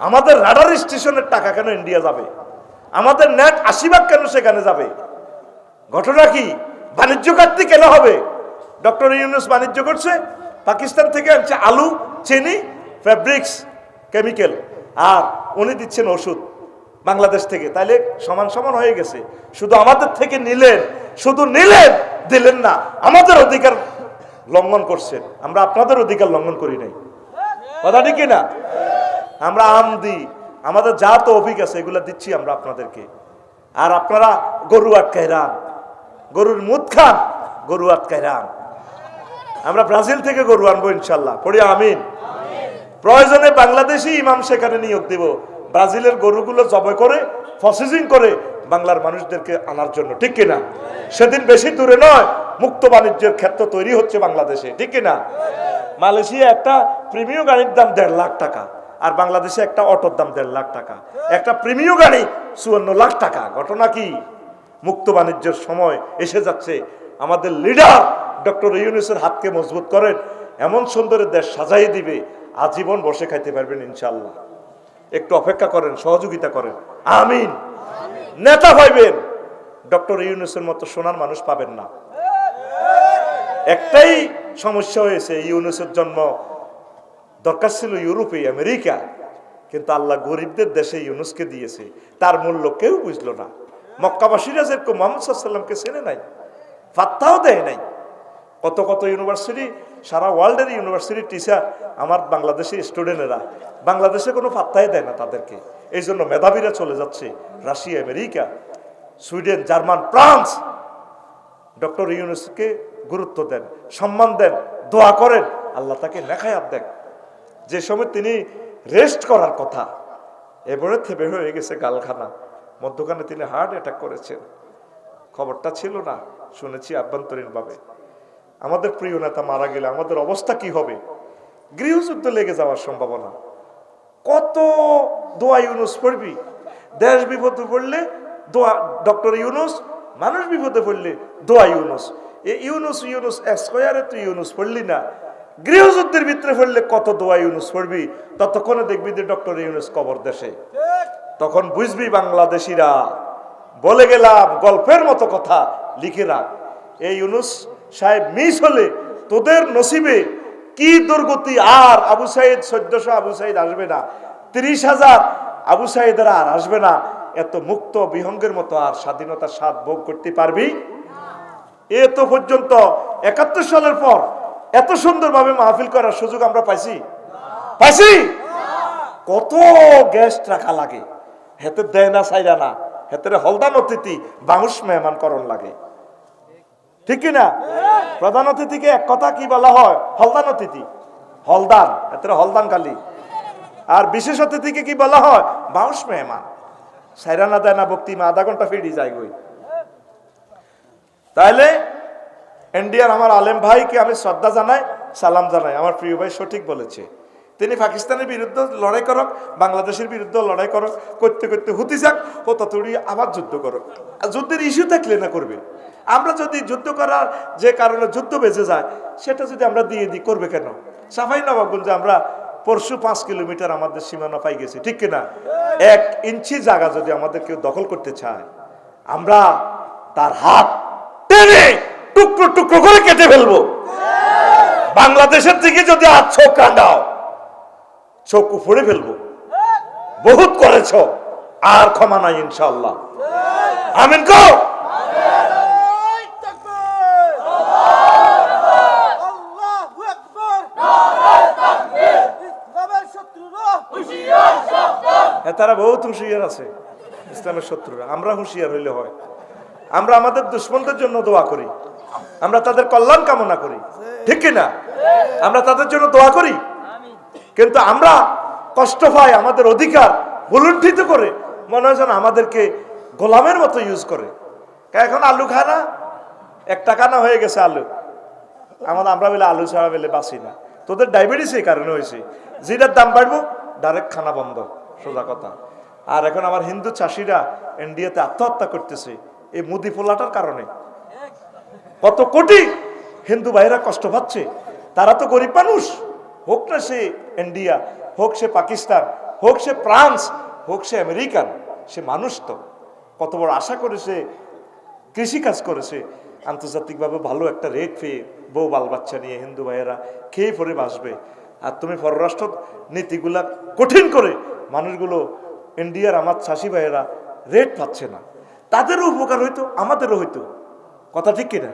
আমাদের রাডার স্টেশনের টাকা কেন ইন্ডিয়া যাবে? আমাদের নেট আশি ভাগ কেন সেখানে যাবে? ঘটনা কি? বাণিজ্য ঘাটতি কেন হবে? ডক্টর ইউনুস বাণিজ্য করছে, পাকিস্তান থেকে আনছে আলু, চিনি ফ্যাব্রিক্স কেমিক্যাল, আর উনি দিচ্ছেন ওষুধ বাংলাদেশ থেকে। তাইলে সমান সমান হয়ে গেছে। শুধু আমাদের থেকে নিলেন, শুধু নিলেন, দিলেন না, আমাদের অধিকার লঙ্ঘন করছেন। আমরা আপনাদের অধিকার লঙ্ঘন করি নাই। কথা ঠিক না আমরা আম দিই। আমাদের যা তো অভিজ্ঞ আছে, এগুলো দিচ্ছি আমরা আপনাদেরকে। আর আপনারা গরু আটকায় রান। গরুর মুদ খান, গরু আটকায় রান। আমরা ব্রাজিল থেকে গরু আনব ইনশাল্লাহ। পড়ি আমিন। প্রয়োজনে বাংলাদেশি ইমাম সেখানে নিয়োগ দেব। ব্রাজিলের গরুগুলো জবাই করে প্রসেসিং করে বাংলার মানুষদেরকে আনার জন্য। ঠিক কিনা সেদিন বেশি দূরে নয়, মুক্ত বাণিজ্যের ক্ষেত্র তৈরি হচ্ছে বাংলাদেশে। ঠিক কিনা মালয়েশিয়া একটা প্রিমিয় গাড়ির দাম দেড় লাখ টাকা। আর বাংলাদেশে একটা অটোর দাম দেড় লাখ টাকা। একটা প্রিমিয় গাড়ি চুয়ান্ন লাখ টাকা। ঘটনা কি? মুক্ত বাণিজ্যের সময় এসে যাচ্ছে। আমাদের লিডার ডক্টর ইউনুসের হাতকে মজবুত করেন। এমন সুন্দরের দেশ সাজাই দিবে আজীবন বসে খাইতে পারবেন ইনশাল্লাহ একটু অপেক্ষা করেন সহযোগিতা করেন। আমিন। নেতা পাইবেন ডক্টর ইউনুসের মতো সোনার মানুষ পাবেন না। একটাই সমস্যা হয়েছে ইউনুসের জন্ম দরকার ছিল ইউরোপে, আমেরিকা। কিন্তু আল্লাহ গরিবদের দেশে ইউনুসকে দিয়েছে। তার মূল্য কেউ বুঝলো না। মক্কাবাসীরা যেরকম মোহাম্মদ সাল্লামকে চেনে নাই, ফাত্তাও দেয় নাই। কত কত ইউনিভার্সিটি, সারা ওয়ার্ল্ডের ইউনিভার্সিটি টিচার আমার বাংলাদেশের স্টুডেন্টেরা, বাংলাদেশে কোনো পাত্তাই দেয় না তাদেরকে। এই জন্য মেধাবীরা চলে যাচ্ছে Russia, America, Sweden, German, France. Doctor ইউনুসকে গুরুত্ব দেন, সম্মান দেন, দোয়া করেন। আল্লাহ তাকে নেখায়াত দেন। যে সময় তিনি রেস্ট করার কথা, এবারে থেবে হয়ে গেছে গালখানা। মধ্যখানে তিনি হার্ট অ্যাটাক করেছেন। খবরটা ছিল না, শুনেছি আভ্যন্তরীণভাবে আমাদের প্রিয় নেতা মারা গেলে আমাদের অবস্থা কি হবে? গৃহযুদ্ধ লেগে যাওয়ার সম্ভাবনা। কত দোয়া ইউনুস পড়বি? দেশ বিপদে পড়লে দোয়া, ডক্টর ইউনুস, মানুষ বিপদে পড়লে দোয়া ইউনুস। এ ইউনুস ইউনুস স্কোয়ারে তুই ইউনুস পড়লি না। গৃহযুদ্ধের ভিতরে পড়লে কত দোয়া ইউনুস পড়বি? ততক্ষণে দেখবি যে ডক্টর ইউনুস কবর দেশে। তখন বুঝবি বাংলাদেশিরা বলে গেলাম গল্পের মতো কথা লিখে রাখ। এই ইউনুস সাহেব মিস হলে তোদের নসিবে কি দুর্গতি? আর আবু সাইদ চোদ্দশো আবু সাইদ আসবে না। তিরিশ হাজার আবু সাইদের আর আসবে না। এত মুক্ত বিহঙ্গের মতো আর স্বাধীনতার স্বাদ ভোগ করতে পারবি? এ তো পর্যন্ত একাত্তর সালের পর এত সুন্দরভাবে মাহফিল করার সুযোগ আমরা পাইছি? পাইছি? কত গ্যাস রাখা লাগে। হেতে দেয় না সাইরা না হেতে হলদান অতিথি, বাউস মেহমান করণ লাগে। ঠিক কি না? প্রধান অতিথিকে এক কথা কি বলা হয়? হলদান অতিথি। হলদান এতে হলদান কালি। আর বিশেষ অতিথিকে কি বলা হয়? বাউস মেহমান। সাইরা না দেয় না বক্তিমা আধা ঘণ্টা ফিরি যায় গই তাহলে ইন্ডিয়ার আমার আলেম ভাইকে আমি শ্রদ্ধা জানাই, সালাম জানাই। আমার প্রিয় ভাই সঠিক বলেছে। তিনি পাকিস্তানের বিরুদ্ধে লড়াই করক, বাংলাদেশের বিরুদ্ধে লড়াই করক, করতে করতে হুতি যাক ও ততটি আবার যুদ্ধ করক। যুদ্ধের ইস্যু থাকলে না করবে? আমরা যদি যুদ্ধ করার যে কারণে যুদ্ধ বেঁচে যায়, সেটা যদি আমরা দিয়ে দিই, করবে কেন? সাফাই নবাবগঞ্জে আমরা পরশু পাঁচ কিলোমিটার আমাদের সীমানা পাই গেছি, ঠিক কিনা? এক ইঞ্চি জায়গা যদি আমাদের কেউ দখল করতে চায়, আমরা তার হাত টেনে টুকরো টুকরো করে কেটে ফেলব। বাংলাদেশের থেকে যদি আর চোখ কান্দাও চোখ উপড়ে ফেলব। বহুত করেছ, আর ক্ষমা নাই ইনশাল্লাহ আমিন কো? তারা বহুত হুঁশিয়ার আছে, ইসলামের শত্রুরা। আমরা হুঁশিয়ার হইলে হয়। আমরা আমাদের দুশ্মনদের জন্য দোয়া করি। আমরা তাদের কল্যাণ কামনা করি। ঠিক কি না আমরা তাদের জন্য দোয়া করি। কিন্তু আমরা কষ্ট পাই, আমাদের অধিকার ভুলুণ্ঠিত করে মনে হয় আমাদেরকে গোলামের মতো ইউজ করে। এখন আলু খায় না? এক টাকা না হয়ে গেছে আলু। আমাদের আমরা বলে আলু ছাড়া বেলে বাঁচি না। তোদের ডায়াবেটিস এই কারণে হয়েছে। যেটার দাম বাড়বো ডাইরেক্ট খানা বন্ধ, সোজা কথা। আর এখন আমার হিন্দু চাষিরা ইন্ডিয়াতে আত্মহত্যা করতেছে এই মুদি পোলাটার কারণে। কত কোটি হিন্দু ভাইরা কষ্ট পাচ্ছে? তারা তো গরিব মানুষ। হোক না সে ইন্ডিয়া, হোক সে পাকিস্তান, হোক সে ফ্রান্স, হোক সে আমেরিকান, সে মানুষ তো। কত বড় আশা করে সে কৃষিকাজ করেছে আন্তর্জাতিকভাবে ভালো একটা রেট পেয়ে বউ বাল বাচ্চা নিয়ে হিন্দু ভাইয়েরা খেয়ে পরে বাসবে আর তুমি পররাষ্ট্র নীতিগুলা কঠিন করে মানুষগুলো ইন্ডিয়ার আমার চাষি ভাইয়েরা রেট পাচ্ছে না। তাদেরও উপকার হইতো, আমাদেরও হইতো। কথা ঠিক কিনা?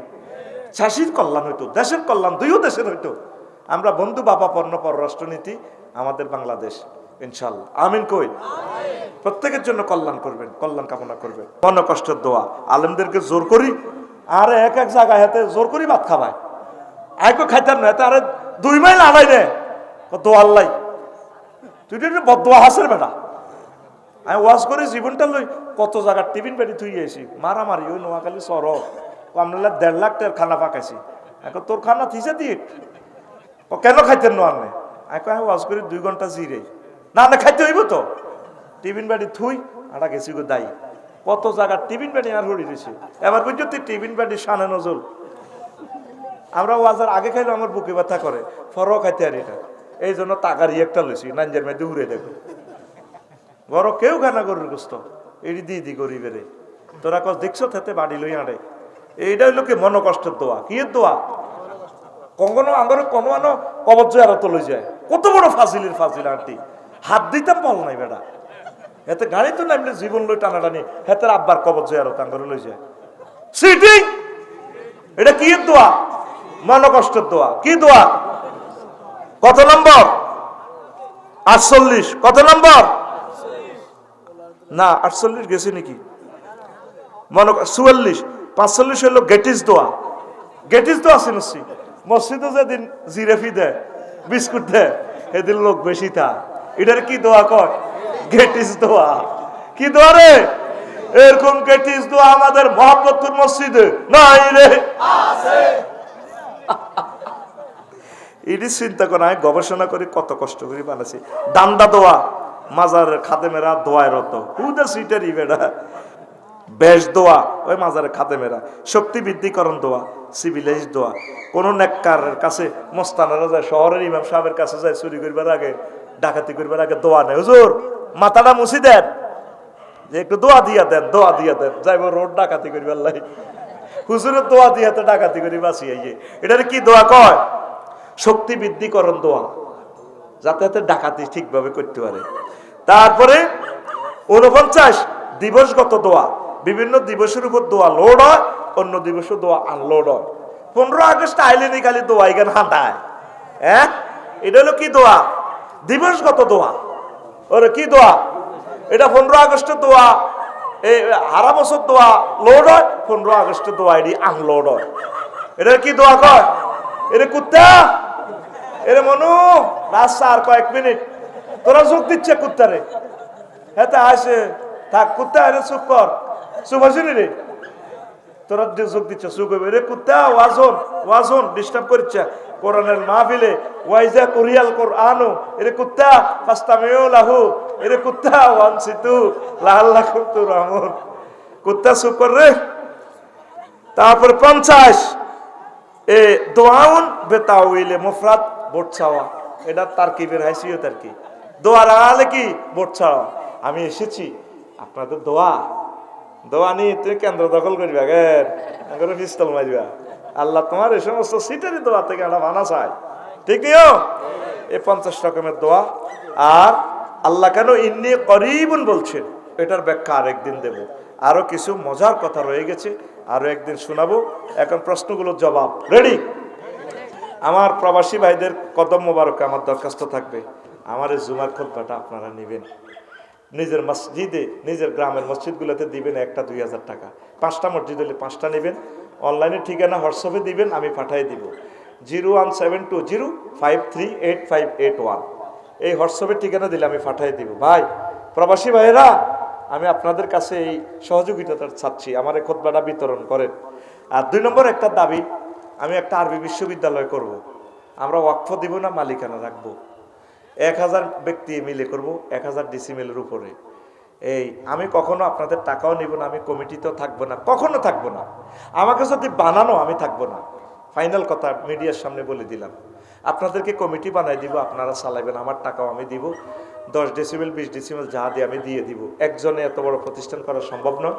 চাষির কল্যাণ হইতো দেশের কল্যাণ দুইও দেশের হইতো। আমরা বন্ধু বাবা পণ্য পররাষ্ট্রনীতি আমাদের বাংলাদেশ ইনশাল্লাহ আমিন কই? প্রত্যেকের জন্য কল্যাণ করবেন কল্যাণ কামনা করবেন। মন কষ্টের দোয়া। আলেমদেরকে জোর করি আর এক এক জায়গায় হাতে জোর করি ভাত খাবায়। আইকো খাইতাম না এতে আরে দুই মাইল আড়াই নে। দোয়া আল্লাহ। তুই বদোয়া হাসের বেটা। আমি ওয়াজ করে জীবনটা লই কত জায়গার টিফিন পেটি থুই এসি মারামারি ওই নোয়াখালী সর আমরা দেড় লাখ টাকার খানা পাকাইছি। এখন তোর খানা থিসে দিয়ে ও, কেন খাইতেন নো আনে আমি আমি ওয়াজ করি দুই ঘণ্টা জিরে। না না, খাইতে হইব তো। টিফিন বাড়ি থুই, আটা গেছি গো দায়ী কত জায়গার টিফিন বাড়ি আর হরি দিছি এবার পর্যন্ত টিফিন বাড়ি সানে নজল। আমরা ওয়াজার আগে খাইলে আমার বুকে ব্যথা করে। ফরও খাইতে আর এটা। এই জন্য টাকারই একটা লইছি, নাঞ্জের মধ্যে উড়ে দেখো বড় কেউ খানা গরুর গোস্ত? এটি দিয়ে দি গরিবের। তোরা কস দেখছ তাতে বাড়ি লই আড়ে। এইটা হইল কি মন কষ্টের দোয়া কি দোয়া কখনো আমার কোনো আনো কবজ আর তো লই যায়। কত বড় ফাজিলের ফাজিল, আন্টি? হাত দিতাম বল নাই বেটা এতে গাড়ি তো নামলে জীবন লই টানাটানি হেতের আব্বার কবজ আর তাঙ্গরে লই যায়। সিটিং এটা কি দোয়া মন কষ্টের দোয়া কি দোয়া কত নম্বর? আটচল্লিশ। কত নম্বর? না, আটচল্লিশ গেছে নাকি? মনে চুয়াল্লিশ। পাঁচচল্লিশ হলো গেটিস দোয়া। গেটিস দোয়া শুনছি মসজিদে যেদিন জিরেফি দেয়, বিস্কুট দেয় এদিন লোক বেশি থা। এটার কি দোয়া কয়? গেটিস দোয়া। কি দোয়া রে? এরকম গেটিস দোয়া আমাদের মোহাম্মদপুর মসজিদে নাই রে। এটি চিন্তা করে আমি গবেষণা করে, কত কষ্ট করে বানাইছি দান্দা দোয়া, মাজার খাদেমেরা দোয়ায় রত। হুদা সিটারি বেড়া বেশ দোয়া, ওই মাজারে খাদেমেরা। শক্তি বৃদ্ধিকরণ দোয়া সিভিলাইজ দোয়া। কোন নেককারের কাছে, মোস্তানারা যায়, শহরের ইমাম সাহেবের কাছে যায়, চুরি করবার আগে, ডাকাতি করবার আগে দোয়া নেই হুজুর, মাথাটা মুছি দেন। যে একটু দোয়া দিয়া দেন, দোয়া দিয়া দেন। যাইব রোড ডাকাতি করবার লাই হুজুরের দোয়া দিয়া তো ডাকাতি করি আইয়ে এটার কি দোয়া কয়? শক্তি বৃদ্ধিকরণ দোয়া। যাতে যাতে ডাকাতি ঠিকভাবে করতে পারে। তারপরে উনপঞ্চাশ দিবসগত দোয়া। বিভিন্ন দিবসের উপর দোয়া লোড হয়, অন্য দিবসে দোয়া আনলোড হয়। পনেরো আগস্ট আইলেনি খালি দোয়া এখানে হাঁটায় হ্যাঁ এটা হলো কি দোয়া? দিবসগত দোয়া। ওরে কি দোয়া? এটা পনেরো আগস্টের দোয়া। এই হারা বছর দোয়া লোড হয়, পনেরো আগস্টের দোয়া এটি আনলোড হয়। এটা কি দোয়া কয়? এটা কুত্তা? এরে মনু? রাস্তা আর কয়েক মিনিট। তোরা যোগ দিচ্ছে কুত্তারে। হ্যাঁ আসে থাক, কুত্তা আরে চুপ কর। চুপ আসিনি রে? তোরা যে যোগ দিচ্ছে, চুপ হবে রে কুত্তা ওয়াজন ওয়াজন ডিস্টার্ব করছে কোরআনের মাহফিলে ওয়াইজা কোরিয়াল কর আনো এরে কুত্তা ফাস্তামিও লাহু। এরে কুত্তা ওয়ানসিতু লাহাল্লা কুন্তু রহমান। কুত্তা, চুপ রে। তারপরে পঞ্চাশ। এ দোয়াউন বেতাউইলে মুফরাত ভোট চাওয়া। এটা তার কি বের হাইসিও তার কি। দোয়ার লাগালে কি? ভোট চাওয়া। আমি এসেছি। আপনাদের দোয়া। দোয়া নিয়ে তুমি কেন্দ্র দখল করবা গের করে পিস্তল মারবা আল্লাহ তোমার এই সমস্ত সিটেরই দোয়া থেকে আমরা মানা চাই ঠিক নিও এই পঞ্চাশ রকমের দোয়া। আর আল্লাহ কেন ইন্নি করিবন বলছেন? এটার ব্যাখ্যা আরেকদিন দেব। আরও কিছু মজার কথা রয়ে গেছে। আরও একদিন শোনাবো। এখন প্রশ্নগুলোর জবাব। রেডি আমার প্রবাসী ভাইদের কদম মোবারকে আমার দরখাস্ত থাকবে। আমার এই জুমার খোদ্াটা আপনারা নেবেন। নিজের মসজিদে, নিজের গ্রামের মসজিদগুলোতে দিবেন একটা দুই হাজার টাকা। পাঁচটা মসজিদ হলে পাঁচটা নেবেন। অনলাইনে ঠিকানা, হোয়াটসঅ্যাপে দিবেন, আমি পাঠাই দিব। Zero one seven two zero five three eight five eight one. এই হোয়াটসঅ্যাপের ঠিকানা দিলে আমি পাঠাই দিব। ভাই, প্রবাসী ভাইয়েরা, আমি আপনাদের কাছে এই সহযোগিতাটা চাচ্ছি। আমার এই খোদবাটা বিতরণ করেন। আর দুই নম্বর একটা দাবি, আমি একটা আরবি বিশ্ববিদ্যালয় করব। আমরা ওয়াকফ দিব না, মালিকানা রাখব। এক হাজার ব্যক্তি মিলে করব, এক হাজার ডিসিমেলের উপরে। এই, আমি কখনো আপনাদের টাকাও নিব না, আমি কমিটিতেও থাকব না, কখনো থাকব না। আমাকে যদি বানানো, আমি থাকব না। ফাইনাল কথা মিডিয়ার সামনে বলে দিলাম। আপনাদেরকে কমিটি বানাই দিব, আপনারা চালাইবেন, আমার টাকাও আমি দিব। দশ ডেসিমেল বিশ ডেসিমেল যা দিয়ে আমি দিয়ে দিব। একজনে এত বড় প্রতিষ্ঠান করা সম্ভব নয়।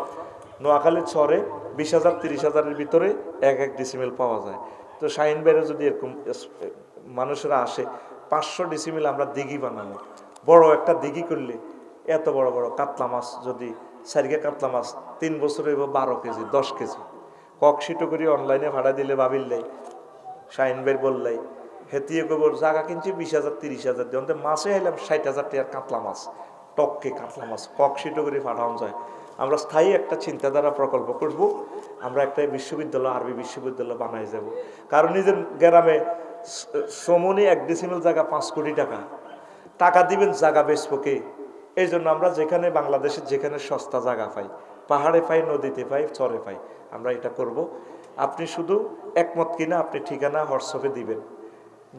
নোয়াখালীর চরে বিশ হাজার, তিরিশ হাজারের ভিতরে এক এক ডেসিমেল পাওয়া যায়। তো শাহিন বাইরে যদি এরকম মানুষরা আসে পাঁচশো ডেসিমেল আমরা দিঘি বানাবো। বড় একটা দিঘি করলে এত বড় বড় কাতলা মাছ যদি সারিকে কাতলা মাছ তিন বছরে হইব বারো কেজি, দশ কেজি। ককশিটো করে অনলাইনে ভাড়া দিলে ভাবিল্লাই শাহিন ভাই বললাই হেতিয়ে গোবর জায়গা কিনছি বিশ হাজার, তিরিশ হাজার দিয়ে। অন্তে মাছে আইলাম ষাট হাজার টাকার কাতলা মাছ, টককে কাতলা মাছ ককশিটো করে পাঠানো যায়। আমরা স্থায়ী একটা চিন্তাধারা প্রকল্প করব, আমরা একটা বিশ্ববিদ্যালয়, আরবি বিশ্ববিদ্যালয় বানাই যাব। কারণ নিজের গ্রামে সমনি এক ডিসিমেল জায়গা পাঁচ কোটি টাকা। টাকা দিবেন জায়গা বেচবকে এই জন্য আমরা যেখানে বাংলাদেশের যেখানে সস্তা জায়গা পাই, পাহাড়ে পাই, নদীতে পাই, চরে পাই, আমরা এটা করব। আপনি শুধু একমত কিনা, আপনি ঠিকানা হোয়াটসঅ্যাপে দিবেন।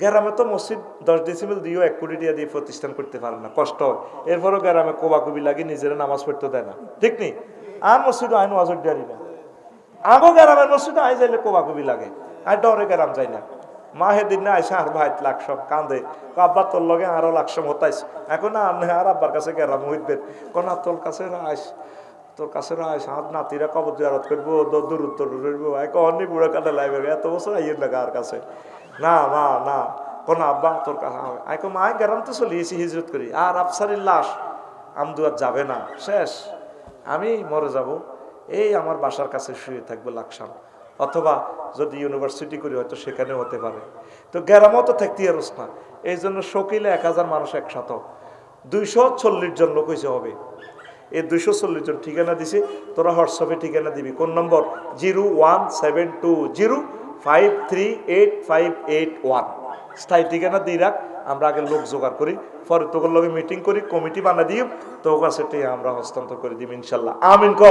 গ্রামে তো মসজিদ দশ ডিসিমেল দিয়েও এক কোটি টাকা দিয়ে প্রতিষ্ঠান করতে পারেন না, কষ্ট হয়। এরপরও গ্রামে কোবাকুবি লাগে, নিজেরা নামাজ পড়তে দেয় না। ঠিক নেই? আর মসজিদ আইন ওয়াজর দিয়ারি না। আগো গ্রামের মসজিদে আই যাইলে কোবাকুবি লাগে, আর ডরে গ্রাম যাই না। মা হেদিন না আইসা আর ভাই লাকসম কান্দে। আব্বা, তোর লগে আরও লাকসম হতাইস এখন না আর আব্বার কাছে গেরাম হইবেন কোন, তোর কাছে আইস, তোর কাছে আইস, হাত নাতিরা কবর জিয়ারত করব, দূর উত্তর করব এক অনেক বুড়ো কাটা লাগবে এত বছর আইয়ের না কার কাছে। না, মা, না। কোন, আব্বা, তোর কাছে আইকো মা গেরাম তো চলিয়েছি হিজরত করি, আর আফসারির লাশ আমদুয়ার যাবে না, শেষ। আমি মরে যাব, এই আমার বাসার কাছে শুয়ে থাকব লাকসাম। অথবা যদি ইউনিভার্সিটি করি, হয়তো সেখানে হতে পারে। তো গ্রামও তো থাকতে আরস না। এই জন্য শকিলে এক হাজার মানুষ একসাথ। দুইশো চল্লিশ জন লোক হয়েছে হবে। এই দুইশো চল্লিশ জন ঠিকানা দিছে, তোরা হোয়াটসঅ্যাপে ঠিকানা দিবি। কোন number zero one seven two zero five three eight five eight one. স্থায়ী ঠিকানা দিয়ে রাখ, আমরা আগে লোক জোগাড় করি। পরে তোর লগে মিটিং করি, কমিটি বানা দিই তোর কাছে আমরা হস্তান্তর করে দিব ইনশাল্লাহ। আমিন ক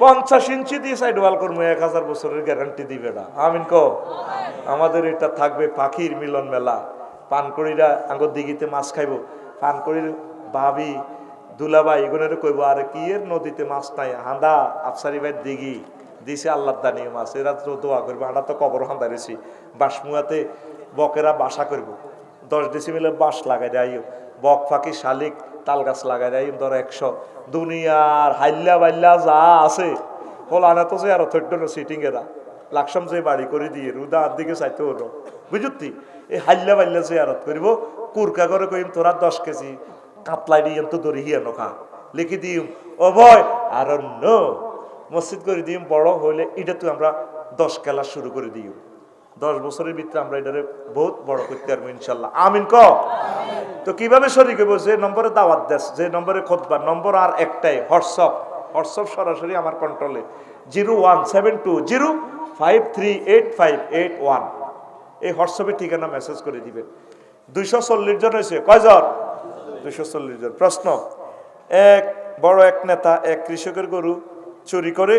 পঞ্চাশ ইঞ্চি দিয়ে সাইড ওয়াল করব, এক হাজার বছরের গ্যারান্টি দিবে না। আমিন ক আমাদের এটা থাকবে পাখির মিলন মেলা। পানকড়িরা আঙ্গুর দিঘিতে মাছ খাইব। পানকড়ির ভাবি দুলাভাই এগুলোর কইব, আর কি এর নদীতে মাছ নাই? হাঁদা, আফসারি ভাই দিঘি। দিছে আল্লাহ দানি মাছ। এরা তো দোয়া করবে আমরা তো কবর হাঁদা রেছি বাসমুয়াতে বকেরা বাসা করব। দশ ডিসিমিলের বাঁশ লাগাই দেয় বক ফাঁকি শালিক তাল গাছ লাগাই দেয়, ধর একশো। দুনিয়ার হাইল্লা বাইল্লা যা আছে হল আনা তো যে আর থৈড সিটিং এরা। লাকসাম যে বাড়ি করে দিয়ে, রুদা আর দিকে চাইতে হলো। বুঝতি? এই হাইল্লা বাইল্লা যে আরত করিব, কুরকা করে কইম, তোরা দশ কেজি কাতলাই দিয়ে তো দড়ি হিয়া নখা। লিখি দিম, ও ভয়, আর মসজিদ করে দিম, বড় হইলে এটা তো আমরা দশ খেলা শুরু করে দিই দশ বছরের ভিতরে আমরা এটারে বহুত বড় করতে পারব, ইনশাল্লাহ। আমিন ক? তো কীভাবে শরিক হইব যে নম্বরে দাওয়াত দেশ যে নম্বরে খোঁজবা নম্বর আর একটাই, হোয়াটসঅ্যাপ। হোয়াটসঅ্যাপ সরাসরি আমার কন্ট্রোলে zero one seven two zero five three eight five eight one. এই হোয়াটসঅ্যাপে ঠিকানা মেসেজ করে দিবেন। দুইশো চল্লিশ জন হয়েছে। কয়জন? দুইশো চল্লিশ জন। প্রশ্ন। এক বড় এক নেতা, এক কৃষকের গরু চুরি করে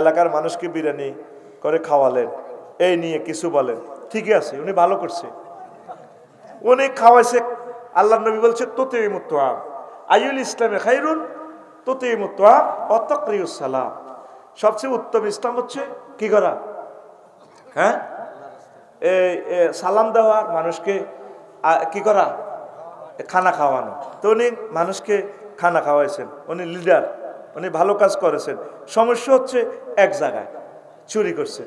এলাকার মানুষকে বিরিয়ানি করে খাওয়ালেন। এই নিয়ে কিছু বলেন। ঠিকই আছে, উনি ভালো করছে। উনি খাওয়াইছে, আল্লাহ নবী বলছে তোতে মুতোয়াম আইউল ইসলামে খাইরুন তোতে মুতোয়াম অতক্রিউসালাম সবচেয়ে উত্তম ইসলাম হচ্ছে, কি করা? হ্যাঁ? সালাম দেওয়ার মানুষকে কি করা? খানা খাওয়ানো। তো উনি মানুষকে খানা খাওয়াইছেন। উনি লিডার, উনি ভালো কাজ করেছেন। সমস্যা হচ্ছে এক জায়গায়, চুরি করছে।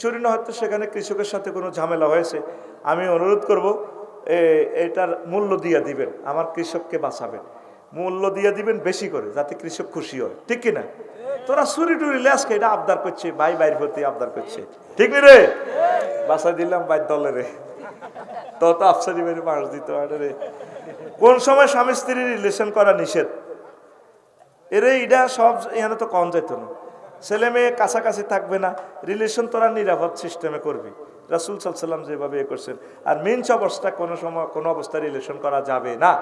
চুরি না হয়তো সেখানে কৃষকের সাথে কোনো ঝামেলা হয়েছে। আমি অনুরোধ করব এটার মূল্য দিয়ে দিবেন, আমার কৃষককে বাঁচাবেন। মূল্য দিয়ে দিবেন বেশি করে, যাতে কৃষক খুশি হয়। ঠিক কিনা? তোরা চুরি টুরি লেসকে এটা আবদার করছে, ভাই বাইর প্রতি আবদার করছে। ঠিক নি রে? বাসা দিলাম ভাই দলে রে। তো তো আফসারি বাইরে মাস দিতে পারে রে। কোন সময় স্বামী স্ত্রীর রিলেশন করা নিষেধ? এরে, এটা সব, এখানে তো কম যেত না। ছেলে মেয়ে কাছাকাছি থাকবে না রিলেশন তোরা নিরাপদ সিস্টেমে করবি। রাসুল সাল্লাম যেভাবে এ করছেন। আর মেন অবস্থা কোনো সময় কোনো অবস্থায় রিলেশন করা যাবে না।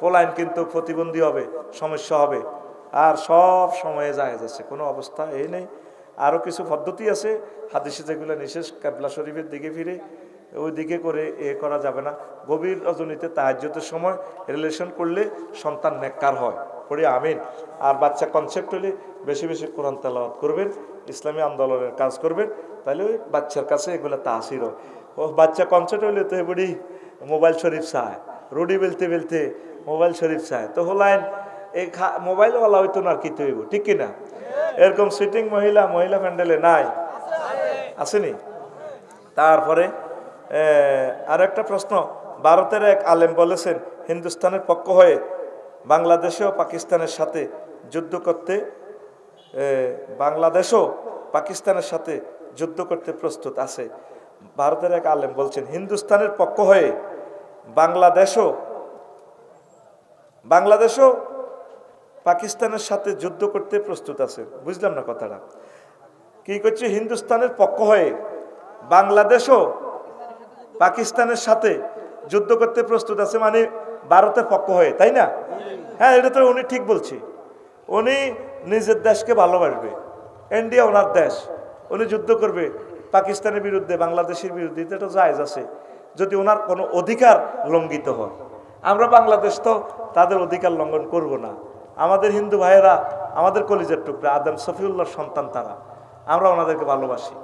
ফোলাইন কিন্তু প্রতিবন্ধী হবে, সমস্যা হবে। আর সব সময়ে যায় যাচ্ছে কোনো অবস্থা এই নেই। আরও কিছু পদ্ধতি আছে, হাদিসে যেগুলো নিশেষ কাবলা শরীফের দিকে ফিরে ওই দিকে করে এ করা যাবে না। গভীর রজনীতে তাহাজ্যতের সময় রিলেশন করলে সন্তান নেককার হয়। পড়ি আমিন। আর বাচ্চা কনসেপ্ট হলে বেশি বেশি কোরআন তেলাওয়াত করবেন, ইসলামী আন্দোলনের কাজ করবেন, তাহলে ওই বাচ্চার কাছে এগুলো তাসির হয়। ও বাচ্চা কনসার্ট হইলে তো এবারই মোবাইল শরীফ চায়, রুডি বেলতে বেলতে মোবাইল শরীফ চায়। তো হলাইন এই মোবাইলওয়ালা হইতো না কি তৈব ঠিক কিনা এরকম সিটিং মহিলা মহিলা প্যান্ডেলে নাই? আসেনি? তারপরে আর একটা প্রশ্ন, ভারতের এক আলেম বলেছেন, হিন্দুস্তানের পক্ষ হয়ে বাংলাদেশে ও পাকিস্তানের সাথে যুদ্ধ করতে বাংলাদেশও পাকিস্তানের সাথে যুদ্ধ করতে প্রস্তুত আছে। ভারতের এক আলেম বলছেন, হিন্দুস্তানের পক্ষ হয়ে বাংলাদেশও বাংলাদেশও পাকিস্তানের সাথে যুদ্ধ করতে প্রস্তুত আছে। বুঝলাম না কথাটা। কি করছে? হিন্দুস্তানের পক্ষ হয়ে বাংলাদেশও পাকিস্তানের সাথে যুদ্ধ করতে প্রস্তুত আছে মানে ভারতের পক্ষ হয়ে, তাই না? হ্যাঁ এটা তো উনি ঠিক বলছে। উনি নিজের দেশকে ভালোবাসবে। ইন্ডিয়া ওনার দেশ। উনি যুদ্ধ করবে পাকিস্তানের বিরুদ্ধে, বাংলাদেশের বিরুদ্ধে, এটা জায়েজ আছে। যদি ওনার কোনো অধিকার লঙ্ঘিত হয়। আমরা বাংলাদেশ তো তাদের অধিকার লঙ্ঘন করব না। আমাদের হিন্দু ভাইয়েরা, আমাদের কলিজার টুকরা, আদম, সফিউল্লাহর সন্তান তারা। আমরা ওনাদেরকে ভালোবাসি।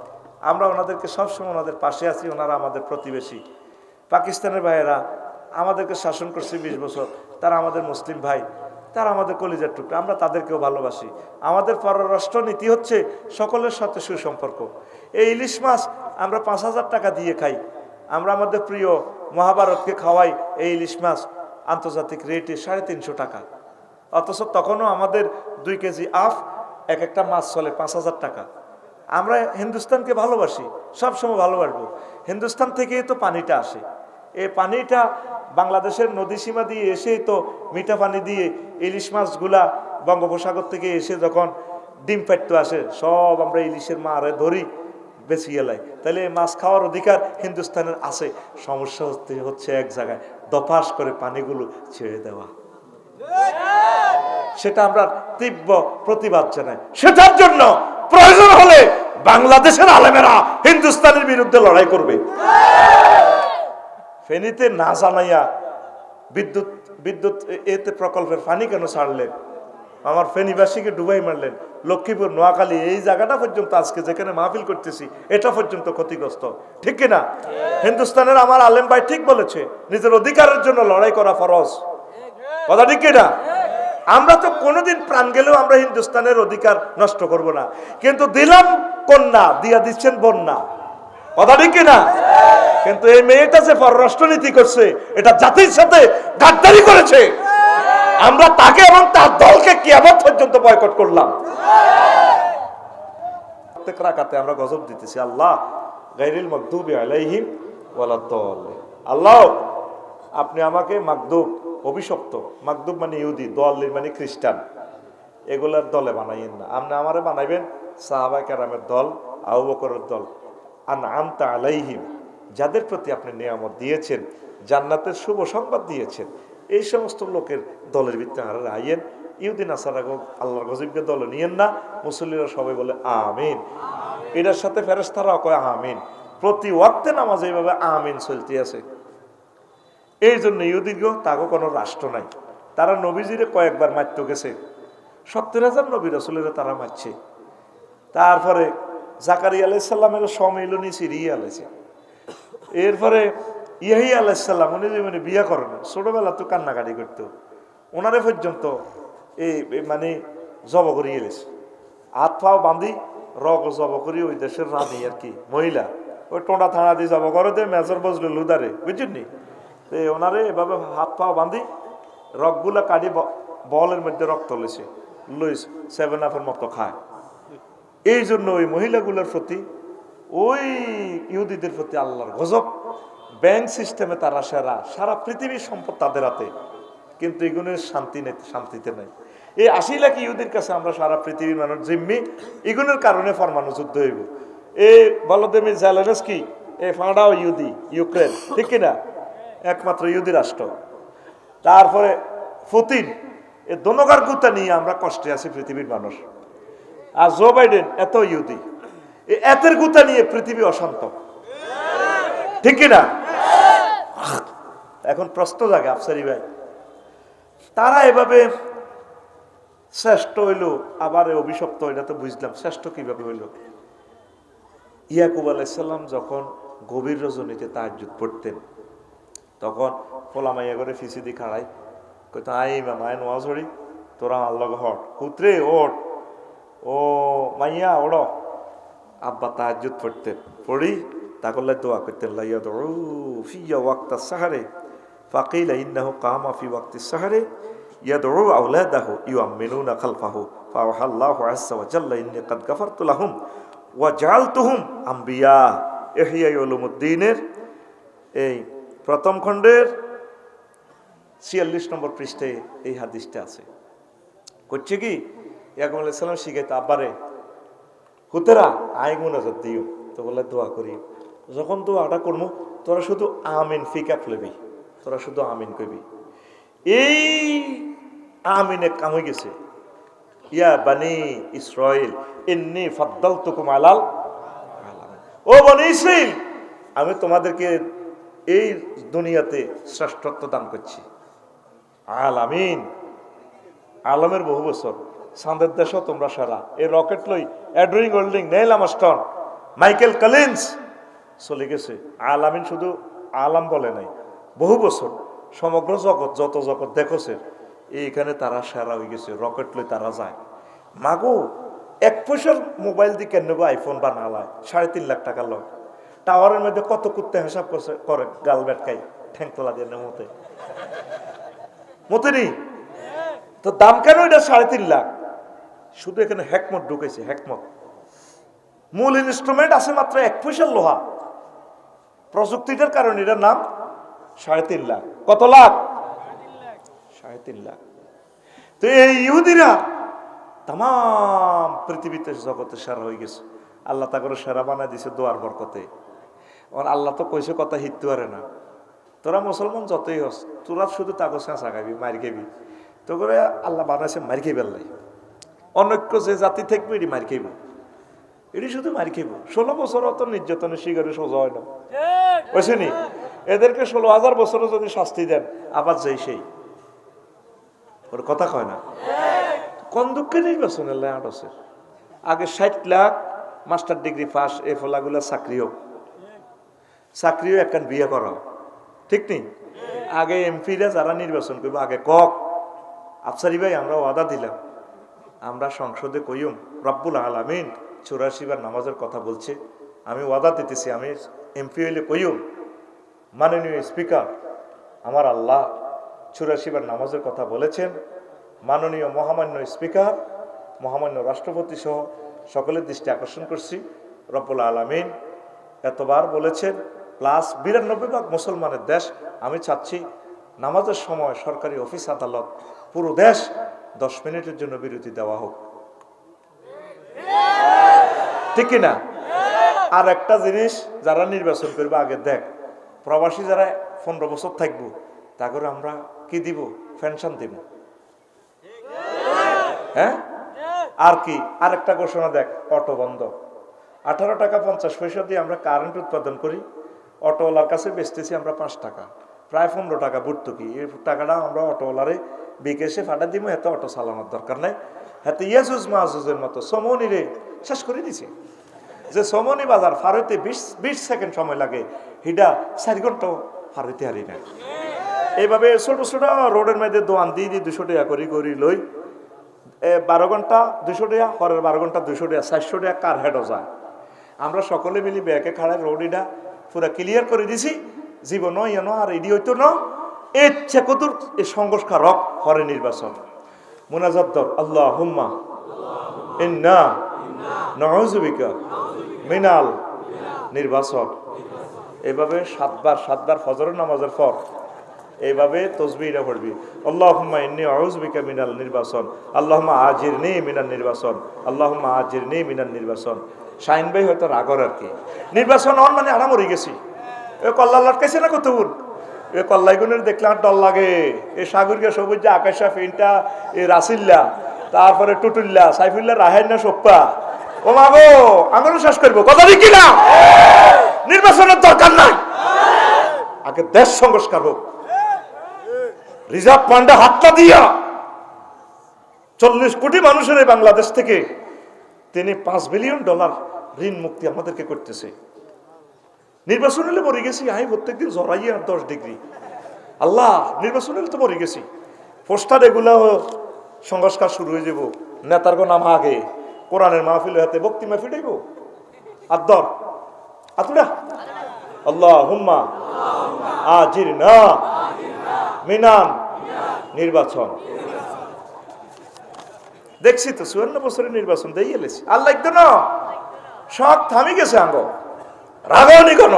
আমরা ওনাদেরকে সবসময় ওনাদের পাশে আছি, ওনারা আমাদের প্রতিবেশী। পাকিস্তানের ভাইয়েরা আমাদেরকে শাসন করছে বিশ বছর। তারা আমাদের মুসলিম ভাই। তারা আমাদের কলিজার টুকরা, আমরা তাদেরকেও ভালোবাসি। আমাদের পররাষ্ট্র নীতি হচ্ছে সকলের সাথে সুসম্পর্ক। এই ইলিশ মাছ আমরা পাঁচ হাজার টাকা দিয়ে খাই। আমরা আমাদের প্রিয় মহাভারতকে খাওয়াই এই ইলিশ মাছ আন্তর্জাতিক রেটে সাড়ে তিনশো টাকা। অথচ তখনও আমাদের দুই কেজি আফ এক একটা মাছ চলে পাঁচ হাজার টাকা। আমরা হিন্দুস্তানকে ভালোবাসি, সবসময় ভালোবাসবো। হিন্দুস্তান থেকেই তো পানিটা আসে। এই পানিটা বাংলাদেশের নদী সীমা দিয়ে এসেই তো মিঠা পানি দিয়ে ইলিশ মাছগুলা বঙ্গোপসাগর থেকে এসে যখন ডিম পাটতে আসে, সব আমরা ইলিশের মারে ধরি বেশি এলাই তাহলে মাছ খাওয়ার অধিকার হিন্দুস্তানের আছে। সমস্যা হচ্ছে হচ্ছে এক জায়গায় দপাস করে পানিগুলো ছেড়ে দেওয়া। সেটা আমরা তীব্র প্রতিবাদ জানাই। সেটার জন্য প্রয়োজন হলে বাংলাদেশের আলেমেরা হিন্দুস্তানের বিরুদ্ধে লড়াই করবে। ফেনীতে না জানাইয়া বিদ্যুৎ বিদ্যুৎ এতে প্রকল্পের পানি কেন ছাড়লেন? আমার ফেনীবাসীকে ডুবাই মারলেন। লক্ষ্মীপুর, নোয়াখালী, এই জায়গাটা পর্যন্ত আজকে যেখানে মাহফিল করতেছি, এটা পর্যন্ত ক্ষতিগ্রস্ত। ঠিক কিনা? হিন্দুস্তানের আমার আলেম ভাই ঠিক বলেছে, নিজের অধিকারের জন্য লড়াই করা ফরজ। কথা ঠিক কিনা? আমরা তো কোনোদিন প্রাণ গেলেও আমরা হিন্দুস্তানের অধিকার নষ্ট করব না। কিন্তু দিলাম কন্যা, দিয়া দিচ্ছেন বন্যা। কথা ঠিক কিনা? কিন্তু এই মেয়েটা যে পররাষ্ট্রনীতি করছে, এটা জাতির সাথে গাদ্দারি করেছে। আমরা তাকে এবং তার দলকে কিয়ামত পর্যন্ত বয়কট করলাম। প্রত্যেক রাকাতে আমরা গজব দিতেছি, আল্লাহ গাইরিল মকদুবি আলাইহিম ওয়ালাদ্দাল্লিন। আল্লাহ, আপনি আমাকে মাকদুব অভিশপ্ত মাকদুব মানে ইহুদি দোয়াল্লির মানে খ্রিস্টান। এগুলার দলে বানাইয়েন না। আপনি আমারে বানাইবেন সাহাবা কেরামের দল, আবু বকরের দল। আন আমতা আলাইহিম। যাদের প্রতি আপনি নিয়ামত দিয়েছেন জান্নাতের শুভ সংবাদ দিয়েছেন এই সমস্ত লোকের দলের ভিত্তিতে হারে আইয়েন। ইহুদিন আসারা আল্লাহর গজিবকে দলে নিয়েন না মুসল্লিরা সবাই বলে আমিন। এটার সাথে ফেরেস্তারাও কয় আমিন। প্রতি ওয়াক্তে নামাজ এইভাবে আমিন চলতে আছে। এই জন্য ইহুদিগো তাগো কোনো রাষ্ট্র নাই। তারা নবীজিরে কয়েকবার মারত গেছে। সত্তর হাজার নবী রসুলেরা তারা মারছে। তারপরে জাকারি আলাইসাল্লামের সমিলনী সিরিয়া আলাইছে এরপরে ইয়াহি আলাইসাল্লাম উনি যে মানে বিয়া করেন, ছোটবেলা তো কান্নাকাটি করতো। ওনারে পর্যন্ত এই মানে জব করিয়ে গেছে হাত পাও বান্ধি রগ জব করি ওই দেশের রানী আর কি, মহিলা। ওই টোঁটা থানা দিয়ে জব করে দে মেজর বসল লুদারে বুঝছেন নি? ওনারে এভাবে হাত পাও বান্ধি রগগুলা কাটি বলের মধ্যে রক্ত লেছে লইস সেভেন আপের মতো খায়। এই জন্য ওই মহিলাগুলোর প্রতি ওই ইহুদিদের প্রতি আল্লাহর গজব। ব্যাংক সিস্টেমে তারা সেরা, সারা পৃথিবীর সম্পদ তাদের হাতে। কিন্তু এগুলোর শান্তি নেই, শান্তিতে নেই। এই আশি লাখ ইহুদির কাছে আমরা সারা পৃথিবীর মানুষ জিম্মি, এগুলোর কারণে ফরমানো যুদ্ধ হইব। এই বলদেমি জেলেনস্কি এই ফাঁড়াও ইহুদি, ইউক্রেন, ঠিক কিনা? একমাত্র ইহুদি রাষ্ট্র। তারপরে ফুতিন এ দনগার গুতা নিয়ে আমরা কষ্টে আছি পৃথিবীর মানুষ। আর জো বাইডেন, এত ইহুদি। এতের গুতা নিয়ে পৃথিবী অশান্ত। ঠিক কিনা? এখন প্রশ্ন জাগে আফসারি ভাই। তারা এভাবে শ্রেষ্ঠ হইল, আবার অভিশপ্ত এটা তো বুঝলাম। শ্রেষ্ঠ কীভাবে হইল? ইয়াকুব আলাইসাল্লাম যখন গভীর রজনীতে তাহাজুদ পড়তেন, তখন ফোলা মাইয়া করে ফিসি দি খাড়াই কইতো আই মামায় নোয়া ছড়ি তোরা আল্লাহ হট। হুতরে ওট ও, মাইয়া, ওড়। আব্বা তাহাজুদ পড়তেন পড়ি তাকল্লাই দোয়া করতেন লাইয়া দৌড় ফিয়া ওয়াক্তা সাহারে, ফাকিলা ইন্নাহু কামা ফি ওয়াক্তি সাহারে ইয়াদউ আওলাদাহু ইউআমিনুনা খালফাহু ফাওয়াহাল্লাহু আযজা ওয়া জাল্লা ইন্নী কাদ গাফারতু লাহুম ওয়া জাআলতুহুম আম্বিয়া। ইহইয়া উলুমুদ্দিনের এই প্রথম খণ্ডের ছিয়াল্লিশ নম্বর পৃষ্ঠে এই হাদিসটা আছে। করছে কি? ইয়াকুম আলাইহিস সালাম শিখাইতে, আব্বারে হুতেরা আই মুনাজাত দিও তো বলে দোয়া করি। যখন দোয়াটা করব তোরা শুধু আমিন ফিকা ফেলবি তোরা শুধু আমিন কইবি। এই আমিনে কাম হয়ে গেছে। ইয়া বানি ইসরায়েল ইন্নি ফাদ্দাল তুকুম আলাল ও বনি ইসরাইল, আমি তোমাদেরকে এই দুনিয়াতে শ্রেষ্ঠত্ব দান করছি। আলামিন। আলমের বহু বছর। সান্দের দেশও তোমরা সারা। এই রকেট লই অ্যাড্রিং হোল্ডিং নেইল আমস্টন মাইকেল কলিন্স চলে গেছে। আলামিন শুধু আলাম বলে নাই, বহু বছর সমগ্র জগৎ, যত জগৎ দেখছে, এইখানে তারা সেরা হয়ে গেছে, রকেট লই তারা যায়। মাগো, এক পয়সার মোবাইল দিয়ে কেন নেব আইফোন বা নালায় সাড়ে তিন লাখ টাকা লয় টাওয়ারের মধ্যে কত কুত্তে হিসাব করছে, করে গাল বেটকাই ঠ্যাংতলা দিয়ে মতে মতে নেই তো দাম কেন এটা সাড়ে তিন লাখ? শুধু এখানে হ্যাকমত ঢুকেছে হ্যাকমত মূল ইনস্ট্রুমেন্ট আছে মাত্র এক পয়সার লোহা। প্রযুক্তিটার কারণে এটার নাম সাড়ে তিন লাখ। কত লাখ? সাড়ে তিন লাখ। তো এই ইহুদিরা তাম পৃথিবীতে জগতে সেরা হয়ে গেছে। আল্লাহ তা করে সেরা বানাই দিছে দোয়ার বরকতে। আমার আল্লাহ তো কইছে কথা হিটতে পারে না। তোরা মুসলমান যতই হস, তোরা শুধু তাকে চেঁচা খাবি, মার খাবি। তো করে আল্লাহ বানাইছে, মার খাই বেল্লাই অনৈক্য যে জাতি থাকবে, এটি মার খাইব এটি শুধু মার খাইব ষোলো বছর অত নির্যাতনের শিকারে সোজা হয় না। বুঝছি নি? এদেরকে ষোলো হাজার বছরও যদি শাস্তি দেন, আবার যাই সেই। ওর কথা কয় না? কোন দুঃখে নির্বাচন এলে আটসের আগে ষাট লাখ মাস্টার ডিগ্রি পাস এ ফলাগুলো চাকরি হোক। চাকরিও একখান বিয়ে করা ঠিক নেই আগে এমপিরা যারা নির্বাচন করব, আগে কক। আফসারি ভাই, আমরা ওয়াদা দিলাম। আমরা সংসদে কইম রব্বুল আলামিন চৌরাশি বার নামাজের কথা বলছে। আমি ওয়াদা দিতেছি, আমি এমপি হইলে কইম মাননীয় স্পিকার, আমার আল্লাহ চুরাশি বার নামাজের কথা বলেছেন। মাননীয় মহামান্য স্পিকার, মহামান্য রাষ্ট্রপতি সহ সকলের দৃষ্টি আকর্ষণ করছি। রব্বুল আলামিন এতবার বলেছেন, প্লাস বিরানব্বই ভাগ মুসলমানের দেশ, আমি চাচ্ছি নামাজের সময় সরকারি অফিস আদালত পুরো দেশ দশ মিনিটের জন্য বিরতি দেওয়া হোক। ঠিক না? আর একটা জিনিস যারা নির্বাচন করবে, আগে দেখ, প্রবাসী যারা পনেরো বছর থাকব তা করে আমরা কি দিব? পেনশন দিব। হ্যাঁ? আর কি? আর একটা ঘোষণা দেখ, অটো বন্ধ। আঠারো টাকা পঞ্চাশ পয়সা দিয়ে আমরা কারেন্ট উৎপাদন করি, অটোওয়ালার কাছে বেচতেছি আমরা পাঁচ টাকা। প্রায় পনেরো টাকা ভর্তুকি। এই টাকাটা আমরা অটোওয়ালারে বিকেশে ফাটা দিব এত অটো চালানোর দরকার নাই। হাতে ইয়াজুজ মাহুজের মতো সমনি রে শেষ করে দিছে। যে সমনি বাজার ফারুতে বিশ বিশ সেকেন্ড সময় লাগে, হিডা চার ঘন্টাও ফারুতে হারি না এইভাবে ছোট ছোট রোডের মধ্যে দোয়ান দিয়ে দিয়ে দুশো টাকা করি করি লই বারো ঘণ্টা দুশো টাকা, পরের বারো ঘণ্টা দুশো টাকা, চারশো টাকা কার হেডও যায়। আমরা সকলে মিলি ব্যাকে খাড়ায় রোড এটা পুরো ক্লিয়ার করে দিছি। জীবন ইয়েন আর এডি হইতো না। এর চেকতুর এই সংস্কারক হরে নির্বাচন। মুনাজাত দর আল্লাহ হুম্মা ইন্না নজুবিকা মিনাল নির্বাচন। এভাবে সাতবার সাতবার ফজরের নামাজের পর এইভাবে তসবিটা পড়বি। আল্লাহুম্মা ইন্নী আউযুবিকা মিনাল নির্বাচন। আল্লাহুম্মা আজিরনি মিনাল নির্বাচন। আল্লাহুম্মা আজিরনি মিনাল নির্বাচন। শাইন ভাই হয়তো রাগর আর কি। নির্বাচন অন মানে আরাম মরে গেছি। এ কল্লা লটকাইছে না কত এ কল্লাই গুনের দেখলে আর ডর লাগে। এ সাগরকে সবুজ আকাশা ফিনটা, এ রাসিল্লা, তারপরে টুটুল্লা, সাইফুল্লাহ না সোপ্পা। ও মাগো আঙুল শেষ করব, কথা ঠিক না নির্বাচনের দরকার নাই। আগে দেশ সংস্কার হোক। রিজার্ভ ফান্ডে হাতটা দিয়া। চল্লিশ কোটি মানুষের এই বাংলাদেশ থেকে তিনি পাঁচ বিলিয়ন ডলার ঋণ মুক্তি আমাদেরকে করতেছে। নির্বাচন হলে মরে গেছি, আমি প্রত্যেকদিন জড়াই আর দশ ডিগ্রি। আল্লাহ নির্বাচন হলে তো মরে গেছি। পোস্টার এগুলো সংস্কার শুরু হয়ে যাব। নেতার গো নাম আগে, কোরআনের মাহফিল হাতে বক্তি মাহফিল হইব। আদর আতুরা আল্লাহ হুম্মা আজির না মিনান নির্বাচন। দেখছি তো চুয়ান্ন বছরের নির্বাচন দিয়ে এলেছি। আল্লাহ একদম সব থামি গেছে আঙ্গ। রাগাওনি কেন?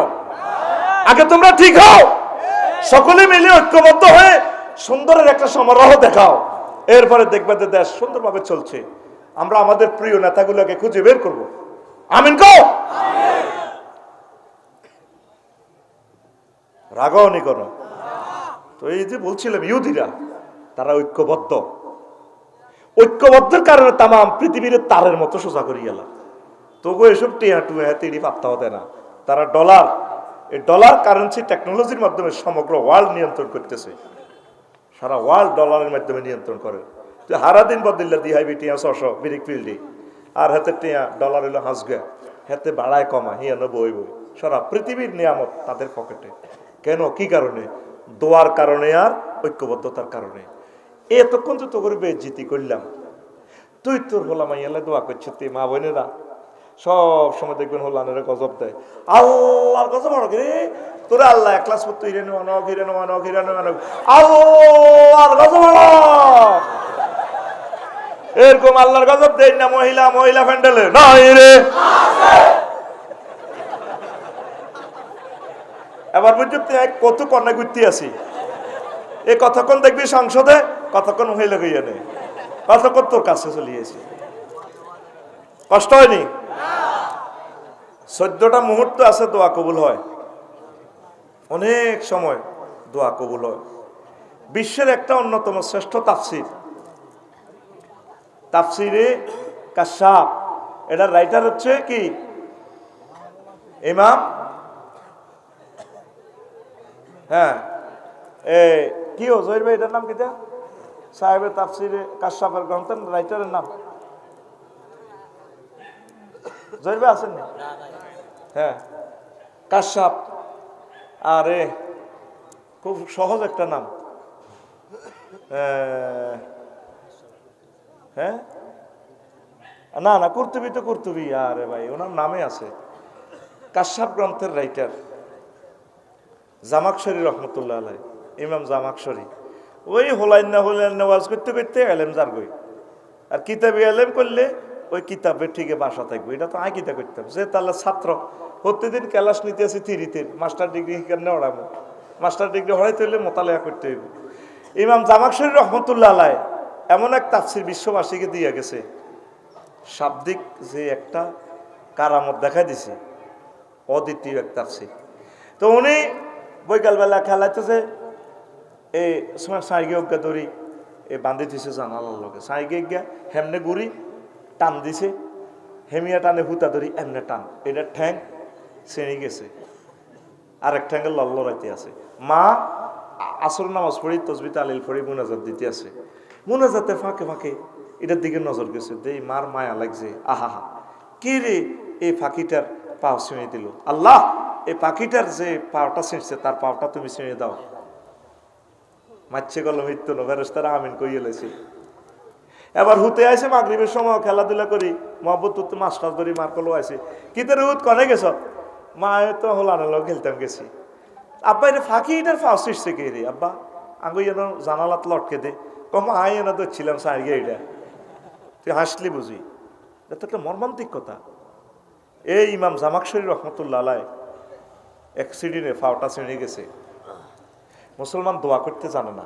আগে তোমরা ঠিক হও। সকলে মিলে ঐক্যবদ্ধ হয়ে সুন্দরের একটা সমারোহ দেখাও। এরপরে দেখবে যে দেশ সুন্দরভাবে চলছে। আমরা আমাদের প্রিয় নেতাগুলোকে খুঁজে বের করব। আমিন কো রাগাওনি কেন? তো এই যে বলছিলাম ইহুদিরা, তারা ঐক্যবদ্ধ। ঐক্যবদ্ধের কারণে তামাম পৃথিবীর তারের মতো সোজা করি গেল তবু এসব টিয়া টুয়া, তিড়ি পাত্তা হতে না। তারা ডলার, এই ডলার কারেন্সি টেকনোলজির মাধ্যমে সমগ্র ওয়ার্ল্ড নিয়ন্ত্রণ করতেছে। সারা ওয়ার্ল্ড ডলারের মাধ্যমে নিয়ন্ত্রণ করে। তুই হারা দিন বদিল্লা দি হাইবি টিয়া ছশো বিরিক ফিল্ডি। আর হাতে টিয়া ডলার হইল হাঁসগা হাতে বাড়ায় কমা হিয়ানো বই বই। সারা পৃথিবীর নিয়ামত তাদের পকেটে। কেন? কি কারণে? দোয়ার কারণে আর ঐক্যবদ্ধতার কারণে। এতক্ষণ তো তো করে বেজিতি করলাম। তুই তোর হোলা মাইয়ালে দোয়া করছিস, তুই মা বোনেরা। সব সময় দেখবেন হোলানের গজব দেয়। আল্লাহর গজব আনো রে? তোরা আল্লাহ এক ক্লাস পড়তো হিরে নেওয়া নক হিরে নেওয়া নক হিরে নেওয়া নক আল্লাহর গজব আনো এরকম আল্লাহর গজব দেন না মহিলা মহিলা প্যান্ডেলে। না রে। এবার পর্যন্ত এক কত কন্যা ঘুরতে আছি। এ কতক্ষণ দেখবি সংসদে, কতক্ষণ মহিলা গইয়া নেই কতক্ষণ তোর কাছে চলিয়েছি। কষ্ট হয়নি? চোদ্দটা মুহূর্ত আছে, দোয়া কবুল হয়। অনেক সময় দোয়া কবুল হয়। বিশ্বের একটা অন্যতম শ্রেষ্ঠ তাফসির। তাফসিরে কাশাপ এটার রাইটার হচ্ছে কি? ইমাম? হ্যাঁ। এ, কি ও জহির ভাই, এটার নাম কিটা সাহেবের তাফসিরে কাশাফের গ্রন্থের রাইটারের নাম। জহির আছেন হ্যাঁ। কাশাপ। আরে, খুব সহজ একটা নাম। হ্যাঁ? না না কর্তুবি তো কর্তুবি আরে ভাই, ওনার নামে আছে। কাশ্যাপ গ্রন্থের রাইটার জামাকশরী রহমতুল্লাহ আলাই ইমাম জামাকশরী ওই হোলাইন না হোলাইন ওয়াজ করতে করতে এলেম যার গই আর কিতাবে এলেম করলে ওই কিতাবের ঠিকই বাসা থাকবে। এটা তো আয় কিতা করতাম। যে তাহলে ছাত্র, প্রতিদিন ক্লাস নিতে আসি থ্রিতে, মাস্টার ডিগ্রি কেন ওড়াবো মাস্টার ডিগ্রি হরাইতে হইলে মোতালেয়া করতে হইব। ইমাম জামাকশরী রহমতুল্লাহ আলাই এমন এক তাফসির বিশ্ববাসীকে দিয়ে গেছে। শাব্দিক যে একটা কারামত দেখা দিছে, অদ্বিতীয় এক তাফসির। তো উনি বৈকালবেলা খেলাইতেছে এই সময় সাইগে অজ্ঞা দড়ি এ বান্ধি দিছে জানালার লগে। সাইগে গিয়া হেমনে গুড়ি টান দিছে। হেমিয়া টানে, হুতা ধরি এমনে টান। এটা ঠ্যাং শ্রেণি গেছে। আরেক ঠ্যাঙ্গে লল্লরাইতে আছে। মা, আসর নামাজ পড়ি তসবিতে আলিল পড়ি, মুনাজাত দিতে আছে। মুনাজাতে ফাঁকে ফাঁকে এটার দিকে নজর গেছে। দেই, মার মায়া লাগছে। আহা হা কি রে এই ফাঁকিটার পাও ছিঁড়ে দিল? আল্লাহ, এই পাখিটার যে পাওটা ছিঁড়ছে, তার পাওটা তুমি ছিঁড়ে দাও। মাচ্ছে গেল মৃত্যু নভেরস্তারা আমিন কইয়ে লেছি। এবার হুতে আইসে মাগরিবের সময় খেলাধুলা করি, মহব্বত তো মাস্টার ধরি মার কলো আছে কিতে হুত কনে গেছ? মা তো হলানো লোক খেলতাম গেছি। আব্বা, এটা ফাঁকি, এটার ফাও সৃষ্টি কে রে? আব্বা, আঙ্গু যেন জানালাত লটকে দে। কম আই এনে তো ছিলাম সাইগে এটা। তুই হাসলি বুঝি? এটা তো একটা মর্মান্তিক কথা। এই ইমাম জামাকশরী রহমতুল্লাহ এক সিডিনে ফাওটা ছিঁড়ে গেছে। মুসলমান দোয়া করতে জানে না।